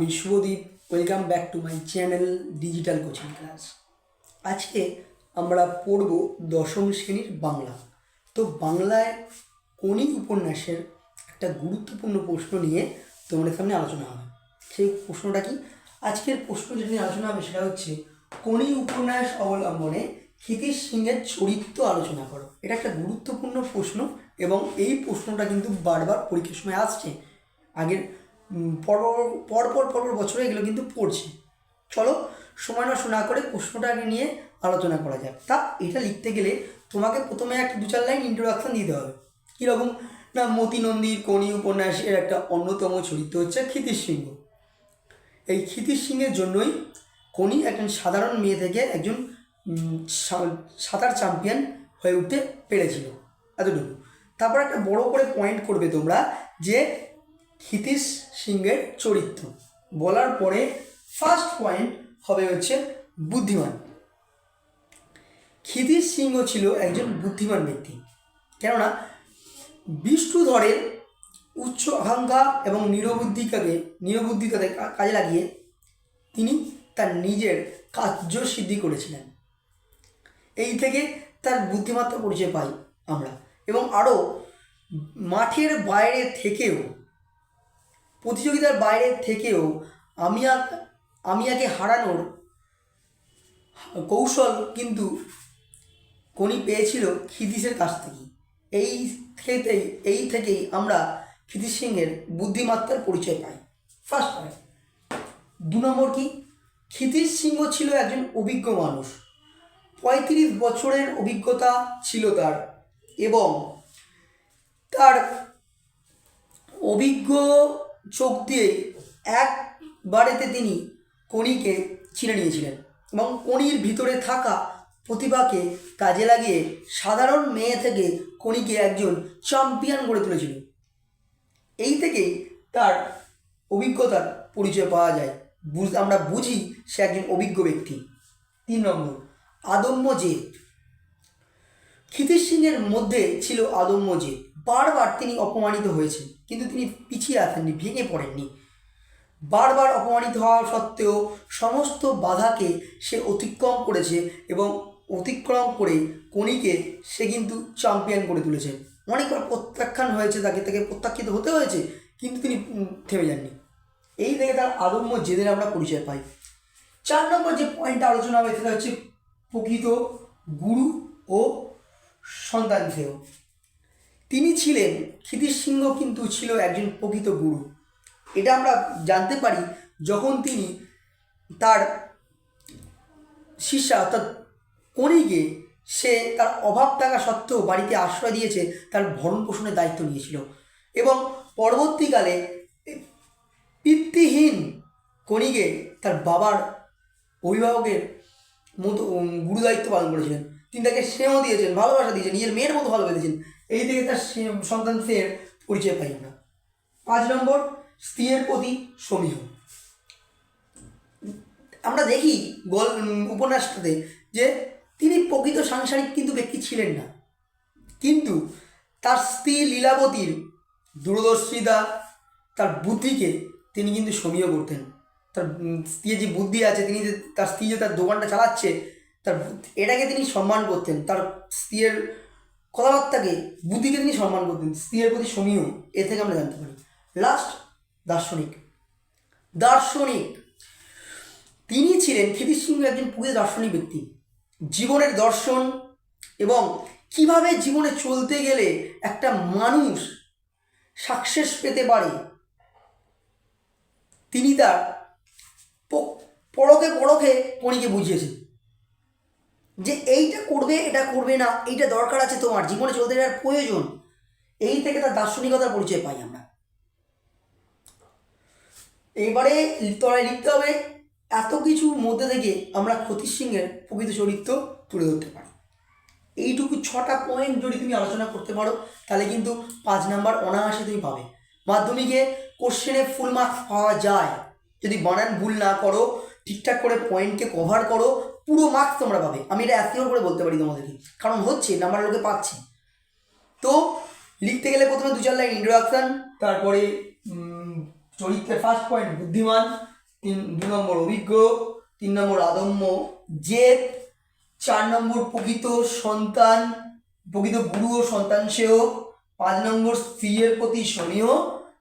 আমি Shubhadeep welcome back to my channel digital coaching class আজকে আমরা পড়ব দশম শ্রেণির বাংলা। তো বাংলায় কোনি উপন্যাসের একটা গুরুত্বপূর্ণ প্রশ্ন নিয়ে তোমাদের সামনে আলোচনা হবে। সেই প্রশ্নটা কি? আজকের প্রশ্ন যেটা নিয়ে আলোচনা হবে সেটা হচ্ছে কোনি উপন্যাস অবলম্বনে ক্ষিতিশ সিংহের চরিত্র আলোচনা করো। এটা একটা গুরুত্বপূর্ণ প্রশ্ন এবং এই প্রশ্নটা কিন্তু বারবার পরীক্ষার সময় আসছে। আগের উম, পর পর পর পর পর বছরে এগুলো কিন্তু পড়ছে। চলো সময় নষ্ট না করে প্রশ্নটাকে নিয়ে আলোচনা করা যাক। তা এটা লিখতে গেলে তোমাকে প্রথমে একটা দু চার লাইন ইন্ট্রোডাকশন দিতে হবে। কীরকম? না মতি নন্দীর কোনি উপন্যাসের একটা অন্যতম চরিত্র হচ্ছে ক্ষিতিশ সিংহ। এই ক্ষিতিশ সিংহের জন্যই কোনি একজন সাধারণ মেয়ে থেকে একজন সাঁতার চ্যাম্পিয়ন হয়ে উঠতে পেরেছিল। এতটুকু। তারপর একটা বড় করে পয়েন্ট করবে তোমরা যে ক্ষিতিশ সিংহের চরিত্র। বলার পরে ফার্স্ট পয়েন্ট হবে হচ্ছে বুদ্ধিমান। ক্ষিতিশ সিংহ ছিল একজন বুদ্ধিমান ব্যক্তি। কেননা বিষ্ণুধরের উচ্চ আকাঙ্ক্ষা এবং নিরবুদ্ধিকাকে নিরবুদ্ধিতাকে কা- কাজে লাগিয়ে তিনি তার নিজের কার্য সিদ্ধি করেছিলেন। এই থেকে তার বুদ্ধিমত্তা পরিচয় পাই আমরা। এবং আরও মাঠের বাইরে থেকেও প্রতিযোগিতার বাইরে থেকেও আমিয়া আমিয়াকে হারানোর কৌশল কিন্তু কোনি পেয়েছিল ক্ষিতিশের কাছ থেকেই। এই থেকেই এই থেকেই আমরা ক্ষিতিশ সিংহের বুদ্ধিমত্তার পরিচয় পাই। ফার্স্ট পয়েন্ট দু নম্বর কি? ক্ষিতিশ সিংহ ছিল একজন অভিজ্ঞ মানুষ। পঁয়ত্রিশ বছরের অভিজ্ঞতা ছিল তার এবং তার অভিজ্ঞ চোখ দিয়ে একবারেতে তিনি কণিকে চিনে নিয়েছিলেন এবং কণির ভিতরে থাকা প্রতিভাকে কাজে লাগিয়ে সাধারণ মেয়ে থেকে কণিকে একজন চ্যাম্পিয়ন গড়ে তুলেছিল। এই থেকেই তার অভিজ্ঞতার পরিচয় পাওয়া যায়। বুঝ আমরা বুঝি সে একজন অভিজ্ঞ ব্যক্তি। তিন নম্বর, আদম্য জেদ। ক্ষিতিশ সিংয়ের মধ্যে ছিল আদম্য জেদ। বারবার তিনি অপমানিত হয়েছেন, কিন্তু তিনি পিছিয়ে আসেননি ভেঙে পড়েননি। বারবার অপমানিত হওয়া সত্ত্বেও সমস্ত বাধাকে সে অতিক্রম করেছে এবং অতিক্রম করে কণিকে সে কিন্তু চ্যাম্পিয়ন করে তুলেছে। অনেকবার প্রত্যাখ্যান হয়েছে তাকে তাকে প্রত্যাখ্যিত হতে হয়েছে, কিন্তু তিনি থেমে যাননি। এই থেকে তার আদম্য জেদের আমরা পরিচয় পাই। চার নম্বর যে পয়েন্টটা আলোচনা হবে সেটা হচ্ছে প্রকৃত গুরু ও সন্তান শ্রেয়। তিনি ছিলেন, ক্ষিতিশ সিংহ কিন্তু ছিল একজন প্রকৃত গুরু। এটা আমরা জানতে পারি যখন তিনি তার শিষ্যা অর্থাৎ কণিকে সে তার অভাব থাকা সত্ত্বেও বাড়িতে আশ্রয় দিয়েছে, তার ভরণ পোষণের দায়িত্ব নিয়েছিল। এবং পরবর্তীকালে পিতৃহীন কণিকে তার বাবার অভিভাবকের মতো গুরু দায়িত্ব পালন করেছিলেন। তিনি তাকে স্নেহ দিয়েছেন, ভালোবাসা দিয়েছেন, নিজের মেয়ের মতো ভালোবেসেছেন এই থেকে তার সন্তান স্নেহের পরিচয় পাই আমরা পাঁচ নম্বর, স্ত্রীর প্রতি সমীহ। আমরা দেখি গল উপন্যাসটাতে যে তিনি প্রকৃত সাংসারিক কিন্তু ব্যক্তি ছিলেন না। কিন্তু তার স্ত্রী লীলাবতীর দূরদর্শিতা, তার বুদ্ধিকে তিনি কিন্তু সমীহ করতেন। তার স্ত্রীর যে বুদ্ধি আছে, তিনি যে, তার স্ত্রী যে তার দোকানটা চালাচ্ছে, তার, এটাকে তিনি সম্মান করতেন। তার স্ত্রীর কথাবার্তাকে বুদ্ধিকে তিনি সম্মান করতেন, স্ত্রীর প্রতি সমীহ এ থেকে আমরা জানতে পারি। লাস্ট দার্শনিক। দার্শনিক। তিনি ছিলেন ক্ষিতিশ সিংহ একজন পুরো দার্শনিক ব্যক্তি। জীবনের দর্শন এবং কীভাবে জীবনে চলতে গেলে একটা মানুষ সাকসেস পেতে পারে, তিনি তার পরকে পরকে কণিকে বুঝিয়েছেন। যে এইটা করবে, এটা করবে না, এইটা দরকার আছে তোমার, জীবনে চলতে যাওয়ার প্রয়োজন। এই থেকে তার দার্শনিকতার পরিচয় পাই আমরা। এবারে তলায় লিখতে হবে, এত কিছুর মধ্যে থেকে আমরা ক্ষতির সিংহের প্রকৃত চরিত্র তুলে ধরতে পারি। এইটুকু ছটা পয়েন্ট যদি তুমি আলোচনা করতে পারো, তাহলে কিন্তু পাঁচ নাম্বার অনায়াসে তুমি পাবে। মাধ্যমিকে কোশ্চেনে ফুল মার্কস পাওয়া যায়। যদি বানান ভুল না করো, ঠিকঠাক করে পয়েন্টকে কভার করো পুরো মার্কস তোমরা পাবে। আমি এটা অ্যাসিওর করে বলতে পারি তোমাদেরকে। কারণ হচ্ছে নাম্বার লোকে পাচ্ছে। তো, লিখতে গেলে প্রথমে দু চার লাইন ইন্ট্রোডাকশান তারপরে চরিত্রের ফার্স্ট পয়েন্ট বুদ্ধিমান, তিন, দু নম্বর অভিজ্ঞ, তিন নম্বর আদম্য, জেদ, চার নম্বর প্রকৃত সন্তান, প্রকৃত গুরু ও সন্তান সেও, পাঁচ নম্বর স্ত্রীর প্রতি সমীহ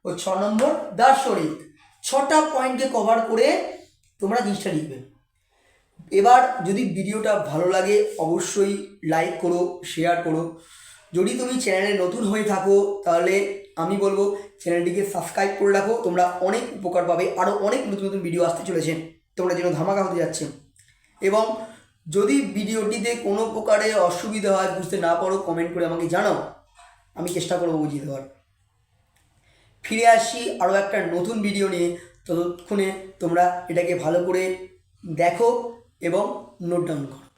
ও ছ নম্বর দার্শনিক। ছটা পয়েন্টকে কভার করে তোমরা জিনিসটা লিখবে। এবার যদি ভিডিওটা ভালো লাগে, অবশ্যই লাইক করো শেয়ার করো। যদি তুমি চ্যানেলে নতুন হয়ে থাকো, তাহলে আমি বলব চ্যানেলটিকে সাবস্ক্রাইব করে রাখো। তোমরা অনেক উপকার পাবে আরও অনেক নতুন নতুন ভিডিও আসতে চলেছে। তোমরা যেন ধামাকা হতে যাচ্ছে। এবং যদি ভিডিওটিতে কোনো প্রকারে অসুবিধা হয়, বুঝতে না পারো কমেন্ট করে আমাকে জানাও। আমি চেষ্টা করব বুঝিয়ে দেওয়ার। ফিরে আসি আরও একটা নতুন ভিডিও নিয়ে। ততক্ষণে তোমরা এটাকে ভালো করে দেখো। এবং নোট ডাউন করো।